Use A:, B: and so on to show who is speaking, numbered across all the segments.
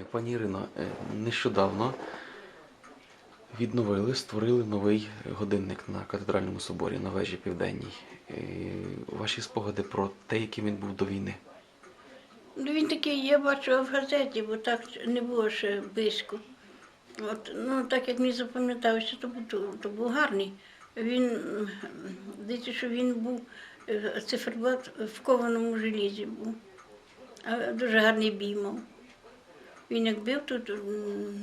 A: Е, Пані Ірино, е, нещодавно відновили, створили новий годинник на катедральному соборі на вежі Південній. Е, Ваші спогади про те, яким він був до війни.
B: Ну, він такий, я бачила в газеті, бо так не було ще близько. От, ну, так як мені запам'яталося, то, то, то був гарний. Він, здається, що він був циферблат в кованому желізі був. Дуже гарний бій мав. Він як бив тут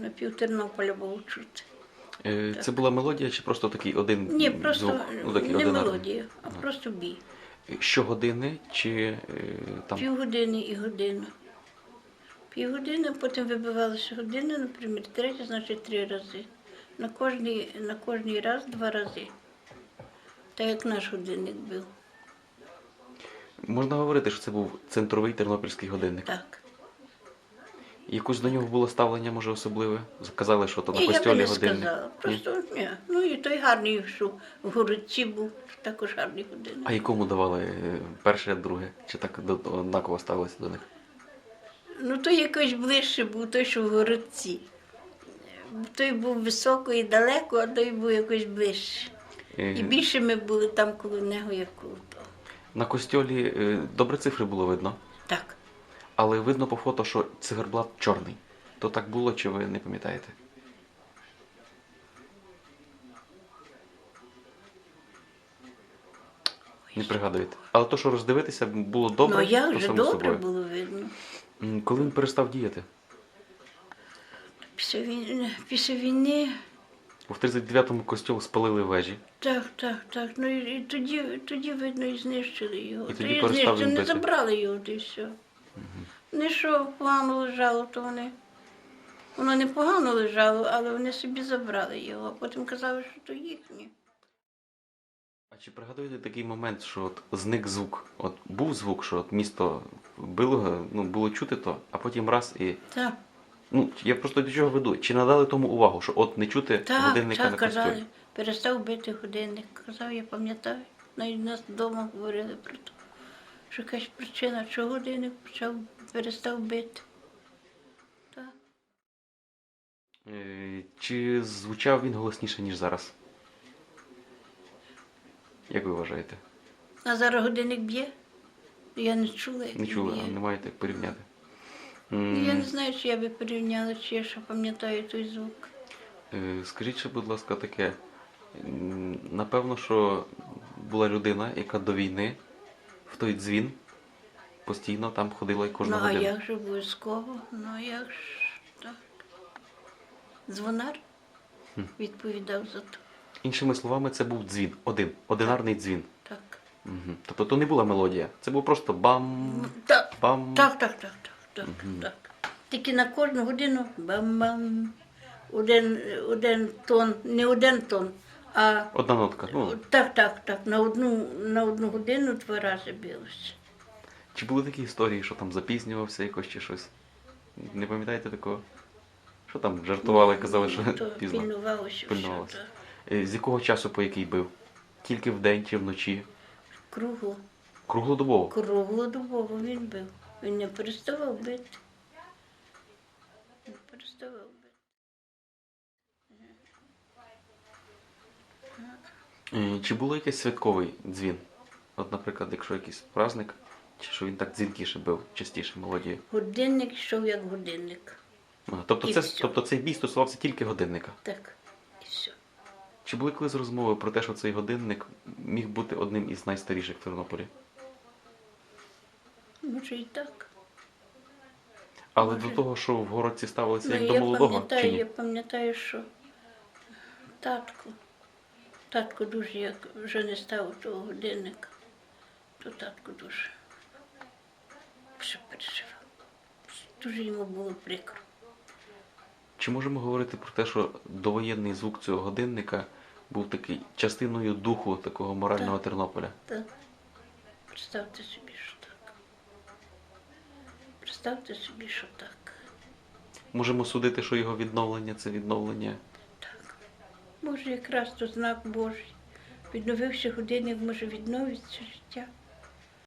B: на пів Тернополя було чути.
A: Е, Це була мелодія чи просто такий один
B: Ні, просто
A: звук? Ну, такий
B: не
A: одинарний?
B: мелодія, а просто бій.
A: Щогодини чи е, там
B: Півгодини і годину. Півгодини, потім вибивалася година, наприклад, третя, значить три рази. На кожний, на кожний раз два рази. Так як наш годинник був.
A: можна говорити, що це був центровий тернопільський годинник.
B: Так.
A: Якось до нього було ставлення, може, особливе? Казали, що то на
B: Ні, я би
A: костьолі
B: не
A: годинник.
B: сказала. Просто ні. Ну і той гарний, що в городці був, також гарний годинник.
A: А якому давали е, перше, друге? Чи так до- однаково ставилися до них?
B: Ну той якось ближче був, той, що в городці. Той був високо і далеко, а той був якось ближче.
A: Е,
B: І більше ми були там коло нього, як коло того.
A: На костьолі е, добре цифри було видно,
B: Так.
A: Але видно по фото, що циферблат чорний. То так було, чи ви не пам'ятаєте? Не пригадуєте. Але то, що роздивитися, було добре.
B: ну як же добре
A: собою.
B: було видно.
A: Коли він перестав діяти?
B: Після війни, після війни,
A: У 39-му костьол спалили вежі.
B: так, так, так. Ну і, тоді, тоді, видно, і знищили його.
A: І тоді
B: Тоді
A: перестав
B: знищили,
A: він
B: не забрали його, і все. Не що погано лежало, то вони. Воно не погано лежало, але вони собі забрали його, а потім казали, що то їхнє.
A: А чи пригадуєте такий момент, що от зник звук? От був звук, що от місто било, ну було чути то, а потім раз і.
B: Так,
A: Ну, я просто до чого веду. Чи надали тому увагу, що от не чути
B: так,
A: годинника
B: так
A: на
B: казали. Перестав бити годинник. Казав, я пам'ятаю. Навіть нас вдома говорили про те. Що якась причина, чого годинник почав перестав бити. Так.
A: Е, Чи звучав він голосніше, ніж зараз? Як ви вважаєте?
B: А зараз годинник б'є? Я не чула, як
A: Не
B: він
A: чули,
B: б'є.
A: а не маєте як порівняти?
B: Ну, Я не знаю, чи я би порівняла, чи я ще пам'ятаю той звук.
A: е, Скажіть ще, будь ласка, таке. М, Напевно, що була людина, яка до війни в той дзвін постійно там ходила і кожну
B: ну, а
A: годину.
B: як же обов'язково? Ну, а як ж так? Дзвонар відповідав за то.
A: Іншими словами, це був дзвін, один, одинарний дзвін.
B: Так.
A: Угу. Тобто то не була мелодія, це був просто бам,
B: Так,
A: бам.
B: так, так, так, так, так, так. Тільки на кожну годину бам-бам. Один, один тон, не один тон, а
A: Одна нотка. Ну,
B: так, так, так. На одну, на одну годину два рази билося.
A: чи були такі історії, що там запізнювався якось чи щось? Не пам'ятаєте такого? Що там жартували, казали, що
B: То
A: пізно.
B: пільнувалося.
A: Пильнувалося.
B: все, так.
A: Е, З якого часу по який бив? Тільки вдень чи вночі?
B: Кругло.
A: Круглодобово.
B: Круглодобово він бив. Він не переставав бити. Не переставав бити.
A: Е, Чи було якийсь святковий дзвін? От, наприклад, якщо якийсь праздник, чи що він так дзвінкіше бив, частіше мелодію?
B: Годинник йшов як годинник.
A: А, Тобто,
B: І
A: це,
B: всьо.
A: тобто цей бій стосувався тільки годинника.
B: Так. І все.
A: Чи були колись розмови про те, що цей годинник міг бути одним із найстаріших в Тернополі?
B: Може і так.
A: Але
B: Може.
A: до того, що в городці ставилися
B: Ну,
A: як до молодого, чи
B: пам'ятаю,
A: ні?
B: я пам'ятаю, що татко, татко дуже, як вже не став того годинника, то татко дуже переживав. Дуже йому було прикро.
A: Чи можемо говорити про те, що довоєнний звук цього годинника був такий частиною духу такого морального
B: Так.
A: Тернополя?
B: Так. Представте собі, що так. Представте собі, що так.
A: Можемо судити, що його відновлення це відновлення.
B: Може, якраз то знак Божий. Відновився годинник, може відновиться життя.